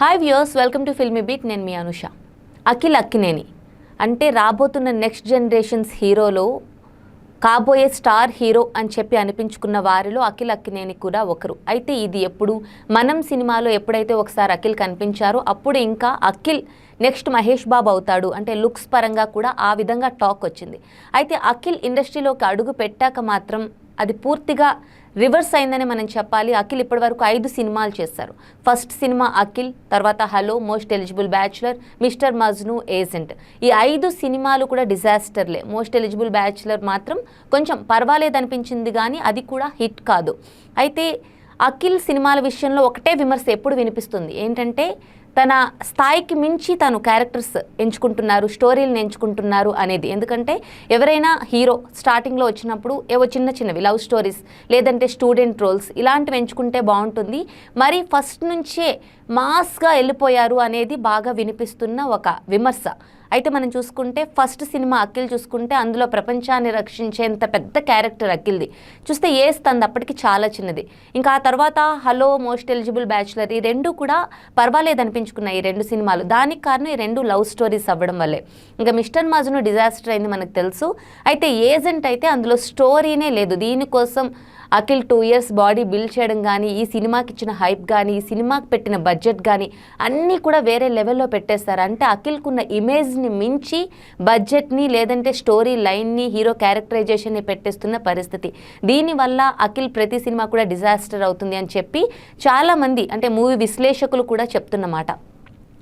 Hi viewers welcome to Filmi Beat నేను మీ అనుష. అఖిల్ అక్కినేని. అంటే రాబోతున్న నెక్స్ట్ జనరేషన్స్ హీరోలో కాబోయే స్టార్ హీరో అని చెప్పి అనిపించుకున్న వారిలో అఖిల్ అక్కినేని కూడా ఒకరు. అయితే ఇది ఎప్పుడు? మనం సినిమాలో ఎప్పుడైతే ఒకసారి అఖిల్ కనిపించారో అప్పుడు ఇంకా అఖిల్ నెక్స్ట్ మహేష్ బాబు అవుతాడు. అంటే లుక్స్ పరంగా కూడా ఆ విధంగా టాక్ వచ్చింది. అయితే అఖిల్ ఇండస్ట్రీలోకి అడుగు పెట్టాక మాత్రం అది పూర్తిగా రివర్స్ అయిందని మనం చెప్పాలి. అఖిల్ ఇప్పటివరకు ఐదు సినిమాలు చేశారు. ఫస్ట్ సినిమా అఖిల్ తర్వాత hello most eligible bachelor Mister Majnu agent. ఈ ఐదు సినిమాలు కూడా డిజాస్టర్లే. మోస్ట్ ఎలిజిబుల్ బ్యాచులర్ మాత్రం కొంచెం పర్వాలేదు అనిపించింది కానీ అది కూడా హిట్ కాదు. అయితే అఖిల్ సినిమాల విషయంలో ఒకటే విమర్శ ఎప్పుడు వినిపిస్తుంది? ఏంటంటే తన స్థాయికి మించి తను క్యారెక్టర్స్ ఎంచుకుంటున్నారు స్టోరీలను ఎంచుకుంటున్నారు అనేది. ఎందుకంటే ఎవరైనా హీరో స్టార్టింగ్లో వచ్చినప్పుడు ఏవో చిన్న చిన్నవి లవ్ స్టోరీస్ లేదంటే స్టూడెంట్ రోల్స్ ఇలాంటివి ఎంచుకుంటే బాగుంటుంది. మరి ఫస్ట్ నుంచే మాస్గా వెళ్ళిపోయారు అనేది బాగా వినిపిస్తున్న ఒక విమర్శ. అయితే మనం చూసుకుంటే ఫస్ట్ సినిమా అఖిల్ చూసుకుంటే అందులో ప్రపంచాన్ని రక్షించేంత పెద్ద క్యారెక్టర్ అఖిల్ది. చూస్తే ఏ తంది అప్పటికి చాలా చిన్నది. ఇంకా ఆ తర్వాత హలో మోస్ట్ ఎలిజిబుల్ బ్యాచులర్ ఈ రెండు కూడా పర్వాలేదు అనిపించుకున్నాయి ఈ రెండు సినిమాలు. దానికి కారణం ఈ రెండు లవ్ స్టోరీస్ అవ్వడం వల్లే. ఇంకా మిస్టర్ మాజును డిజాస్టర్ అయింది మనకు తెలుసు. అయితే ఏజెంట్ అయితే అందులో స్టోరీనే లేదు. దీనికోసం Akhil two years body build చేయడం కానీ ఈ సినిమాకి ఇచ్చిన హైప్ కానీ ఈ సినిమాకి పెట్టిన బడ్జెట్ కానీ అన్నీ కూడా వేరే లెవెల్లో పెట్టేస్తారు అంటే అఖిల్కున్న ఇమేజ్ని మించి బడ్జెట్ని లేదంటే స్టోరీ లైన్ని హీరో క్యారెక్టరైజేషన్ని పెట్టేస్తున్న పరిస్థితి. దీనివల్ల అఖిల్ ప్రతి సినిమా కూడా డిజాస్టర్ అవుతుంది అని చెప్పి చాలామంది అంటే మూవీ విశ్లేషకులు కూడా చెప్తున్నమాట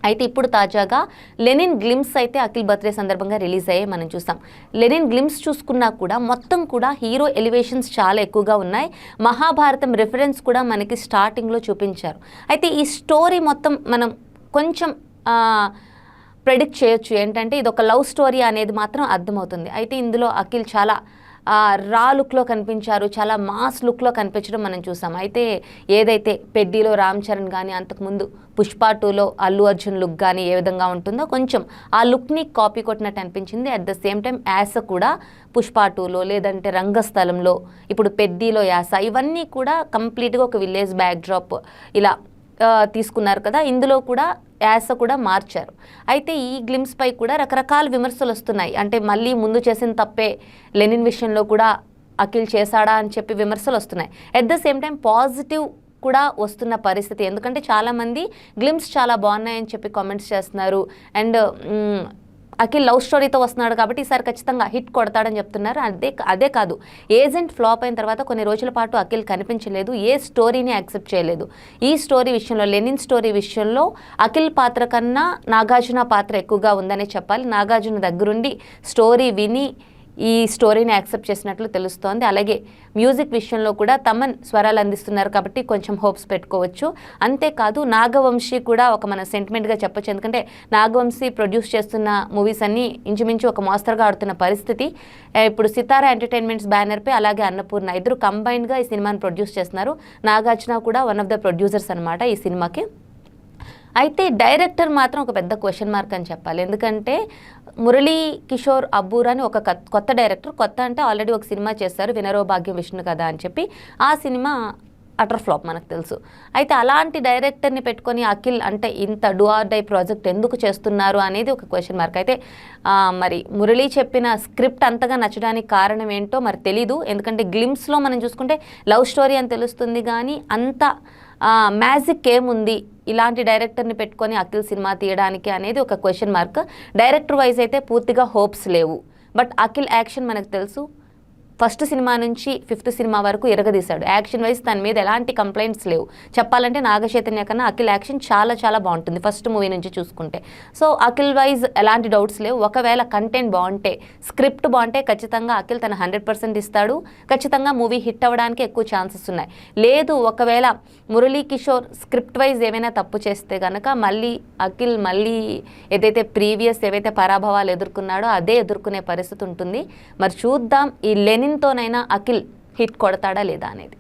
అయితే ఇప్పుడు తాజాగా లెనిన్ గ్లిమ్స్ అయితే అఖిల్ బర్త్డే సందర్భంగా రిలీజ్ అయ్యాయి. మనం చూసాం. లెనిన్ గ్లిమ్స్ చూసుకున్నా కూడా మొత్తం కూడా హీరో ఎలివేషన్స్ చాలా ఎక్కువగా ఉన్నాయి. మహాభారతం రిఫరెన్స్ కూడా మనకి స్టార్టింగ్లో చూపించారు. అయితే ఈ స్టోరీ మొత్తం మనం కొంచెం ప్రెడిక్ట్ చేయొచ్చు. ఏంటంటే ఇది ఒక లవ్ స్టోరీ అనేది మాత్రం అర్థమవుతుంది. అయితే ఇందులో అఖిల్ చాలా రా లుక్లో కనిపించారు చాలా మాస్ లుక్లో కనిపించడం మనం చూసాం. అయితే ఏదైతే పెడ్డీలో రామ్ చరణ్ కానీ అంతకుముందు పుష్ప టూలో అల్లు అర్జున్ లుక్ కానీ ఏ విధంగా ఉంటుందో కొంచెం ఆ లుక్ని కాపీ కొట్టినట్టు అనిపించింది. అట్ ద సేమ్ టైం యాస కూడా పుష్ప టూలో లేదంటే రంగస్థలంలో ఇప్పుడు పెద్దిలో యాస ఇవన్నీ కూడా కంప్లీట్గా ఒక విలేజ్ బ్యాక్ డ్రాప్ ఇలా తీసుకున్నారు కదా ఇందులో కూడా యాస కూడా మార్చారు. అయితే ఈ గ్లిమ్స్ పై కూడా రకరకాల విమర్శలు వస్తున్నాయి. అంటే మళ్ళీ ముందు చేసిన తప్పే లెనిన్ విషయంలో కూడా అఖిల్ చేశాడా అని చెప్పి విమర్శలు వస్తున్నాయి. At the same time positive కూడా వస్తున్న పరిస్థితి. ఎందుకంటే చాలామంది గ్లిమ్స్ చాలా బాగున్నాయని చెప్పి కామెంట్స్ చేస్తున్నారు. అండ్ అఖిల్ లవ్ స్టోరీతో వస్తున్నాడు కాబట్టి ఈసారి ఖచ్చితంగా హిట్ కొడతాడని చెప్తున్నారు. అదే అదే కాదు ఏజెంట్ ఫ్లాప్ అయిన తర్వాత కొన్ని రోజుల పాటు అఖిల్ కనిపించలేదు ఏ స్టోరీని యాక్సెప్ట్ చేయలేదు. ఈ స్టోరీ విషయంలో లెనిన్ స్టోరీ విషయంలో అఖిల్ పాత్ర కన్నా నాగార్జున పాత్ర ఎక్కువగా ఉందనే చెప్పాలి. నాగార్జున దగ్గరుండి స్టోరీ విని ఈ స్టోరీని యాక్సెప్ట్ చేసినట్లు తెలుస్తోంది. అలాగే మ్యూజిక్ విషయంలో కూడా తమన్ స్వరాలు అందిస్తున్నారు కాబట్టి కొంచెం హోప్స్ పెట్టుకోవచ్చు. అంతేకాదు నాగవంశీ కూడా ఒక మన సెంటిమెంట్గా చెప్పొచ్చు. ఎందుకంటే నాగవంశీ ప్రొడ్యూస్ చేస్తున్న మూవీస్ అన్నీ ఇంచుమించు ఒక మోస్తరుగా ఆడుతున్న పరిస్థితి. ఇప్పుడు సితారా ఎంటర్టైన్మెంట్స్ బ్యానర్పై అలాగే అన్నపూర్ణ ఇద్దరు కంబైన్డ్గా ఈ సినిమాని ప్రొడ్యూస్ చేస్తున్నారు. నాగార్జున కూడా వన్ ఆఫ్ ద ప్రొడ్యూసర్స్ అనమాట ఈ సినిమాకి. అయితే డైరెక్టర్ మాత్రం ఒక పెద్ద క్వశ్చన్ మార్క్ అని చెప్పాలి. ఎందుకంటే మురళీ కిషోర్ అబ్బూర్ అని ఒక కొత్త డైరెక్టర్. కొత్త అంటే ఆల్రెడీ ఒక సినిమా చేశారు వినరో భాగ్యం విష్ణు కదా అని చెప్పి. ఆ సినిమా అటర్ ఫ్లాప్ మనకు తెలుసు. అయితే అలాంటి డైరెక్టర్ని పెట్టుకొని అఖిల్ అంటే ఇంత డూఆర్ డై ప్రాజెక్ట్ ఎందుకు చేస్తున్నారు అనేది ఒక క్వశ్చన్ మార్క్ అయితే మరి మురళీ చెప్పిన స్క్రిప్ట్ అంతగా నచ్చడానికి కారణం ఏంటో మరి తెలీదు. ఎందుకంటే గ్లిమ్స్లో మనం చూసుకుంటే లవ్ స్టోరీ అని తెలుస్తుంది కానీ అంత మ్యాజిక్ ఏముంది? ఇలాంటి డైరెక్టర్ని పెట్టుకొని అఖిల్ సినిమా తీయడానికి అనేది ఒక క్వశ్చన్ మార్క్ డైరెక్టర్ వైజ్ అయితే పూర్తిగా హోప్స్ లేవు. బట్ అఖిల్ యాక్షన్ మనకు తెలుసు. ఫస్ట్ సినిమా నుంచి ఫిఫ్త్ సినిమా వరకు ఎరగదీశాడు. యాక్షన్ వైజ్ తన మీద ఎలాంటి కంప్లైంట్స్ లేవు. చెప్పాలంటే నాగచైతన్య కన్నా అఖిల్ యాక్షన్ చాలా చాలా బాగుంటుంది ఫస్ట్ మూవీ నుంచి చూసుకుంటే. సో అఖిల్ వైజ్ ఎలాంటి డౌట్స్ లేవు. ఒకవేళ కంటెంట్ బాగుంటే స్క్రిప్ట్ బాగుంటే ఖచ్చితంగా అఖిల్ తన హండ్రెడ్ పర్సెంట్ ఇస్తాడు. ఖచ్చితంగా మూవీ హిట్ అవ్వడానికి ఎక్కువ ఛాన్సెస్ ఉన్నాయి. లేదు ఒకవేళ మురళీ కిషోర్ స్క్రిప్ట్ వైజ్ ఏమైనా తప్పు చేస్తే కనుక మళ్ళీ అఖిల్ మళ్ళీ ఏదైతే ప్రీవియస్ ఏవైతే పరాభవాలు ఎదుర్కొన్నాడో అదే ఎదుర్కొనే పరిస్థితి ఉంటుంది. మరి చూద్దాం. ఈ లెనిన్ లెనిన్తోనైనా అఖిల్ హిట్ కొడతాడా లేదా అనేది.